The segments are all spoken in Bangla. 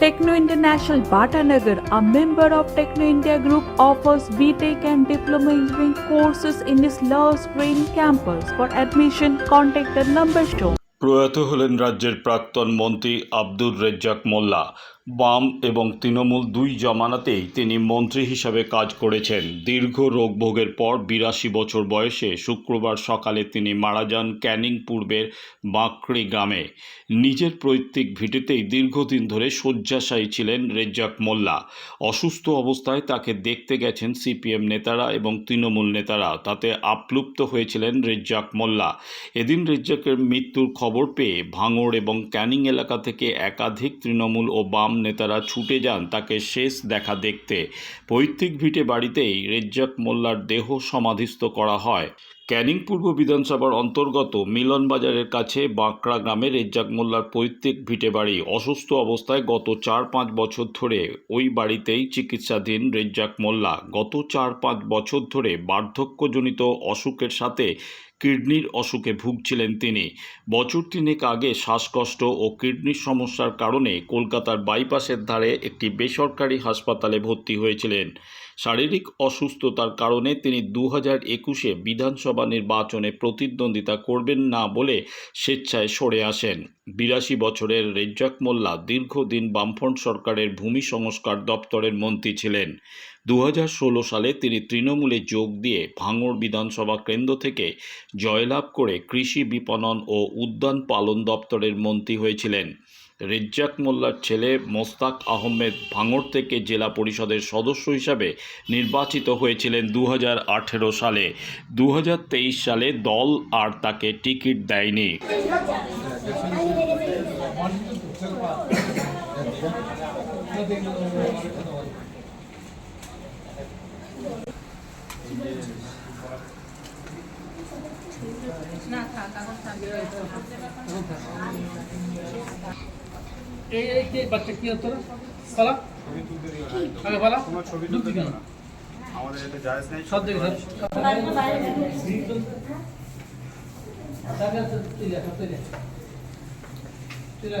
Techno International Bhatanagar, a member of Techno India Group, offers BTEC and Diploma Engineering courses in its Love Spring campus. For admission, contact the number shown. প্রয়াত হলেন রাজ্যের প্রাক্তন মন্ত্রী আব্দুর রেজ্জাক মোল্লা বাম এবং তৃণমূল দুই জমানাতেই তিনি মন্ত্রী হিসাবে কাজ করেছেন। দীর্ঘ রোগভোগের পর বিরাশি বছর বয়সে শুক্রবার সকালে তিনি মারা যান ক্যানিং পূর্বের বাঁকড়ি গ্রামে। নিজের পৈতৃক ভিটেতেই দীর্ঘদিন ধরে শয্যাশায়ী ছিলেন রেজ্জাক মোল্লা। অসুস্থ অবস্থায় তাকে দেখতে গেছেন সিপিএম নেতারা এবং তৃণমূল নেতারা। তাতে আপ্লুপ্ত হয়েছিলেন রেজ্জাক মোল্লা। এদিন রেজ্জাকের মৃত্যুর খবর পেয়ে ভাঙড় এবং ক্যানিং এলাকা থেকে একাধিক তৃণমূল ও বাম নেতারা ছুটে যান তাকে শেষ দেখা দেখতে। পৈতৃক ভিটে বাড়িতেই রেজ্জাক মোল্লার দেহ সমাধিস্থ করা হয়। ক্যানিং পূর্ব বিধানসভার অন্তর্গত মিলনবাজারের কাছে বাঁকড়া গ্রামে রেজ্জাক মোল্লার পৈতৃক ভিটে বাড়ি। অসুস্থ অবস্থায় গত চার পাঁচ বছর ধরে ওই বাড়িতেই চিকিৎসাধীন রেজ্জাক মোল্লা। গত চার পাঁচ বছর ধরে বার্ধক্যজনিত অসুখের সাথে কিডনির অসুখে ভুগছিলেন তিনি। বছর তিনেক আগে শ্বাসকষ্ট ও কিডনির সমস্যার কারণে কলকাতার বাইপাসের ধারে একটি বেসরকারি হাসপাতালে ভর্তি হয়েছিলেন। শারীরিক অসুস্থতার কারণে তিনি দু হাজার একুশে বিধানসভা নির্বাচনে প্রতিদ্বন্দ্বিতা করবেন না বলে স্বেচ্ছায় সরে আসেন। বিরাশি বছরের রেজ্জাক মোল্লা দীর্ঘদিন বামফ্রন্ট সরকারের ভূমি সংস্কার দপ্তরের মন্ত্রী ছিলেন। দু হাজার ষোলো সালে তিনি তৃণমূলে যোগ দিয়ে ভাঙড় বিধানসভা কেন্দ্র থেকে জয়লাভ করে কৃষি বিপণন ও উদ্যান পালন দপ্তরের মন্ত্রী হয়েছিলেন। রেজ্জাক মোল্লার ছেলে মোস্তাক আহমেদ ভাঙড় থেকে জেলা পরিষদের সদস্য হিসাবে নির্বাচিত হয়েছিলেন দু হাজার আঠেরো সালে। দু হাজার তেইশ সালে দল আর তাকে টিকিট দেয়নি। এই কে বাচ্চা কি হতো পালা আগে পালা কোনো ছবি তুলতে দিও না আমাদের এতে জায়েজ নেই সব দেখে সব তো তুই যা, তুই যা। তুই যা।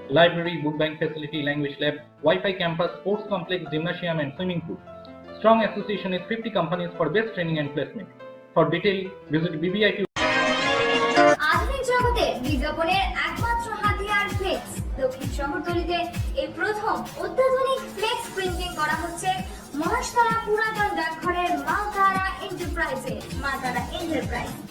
library, book bank facility, language lab, Wi-Fi campus, sports complex, gymnasium, and swimming pool. Strong association with 50 companies for best training and placement. For detail, visit বিজ্ঞাপনের একমাত্র হাতিয়ার এই করা হচ্ছে মহাশতলা পুরাতন ডাকঘরের মা তারা এন্টারপ্রাইজে মা তারা এন্টারপ্রাইজ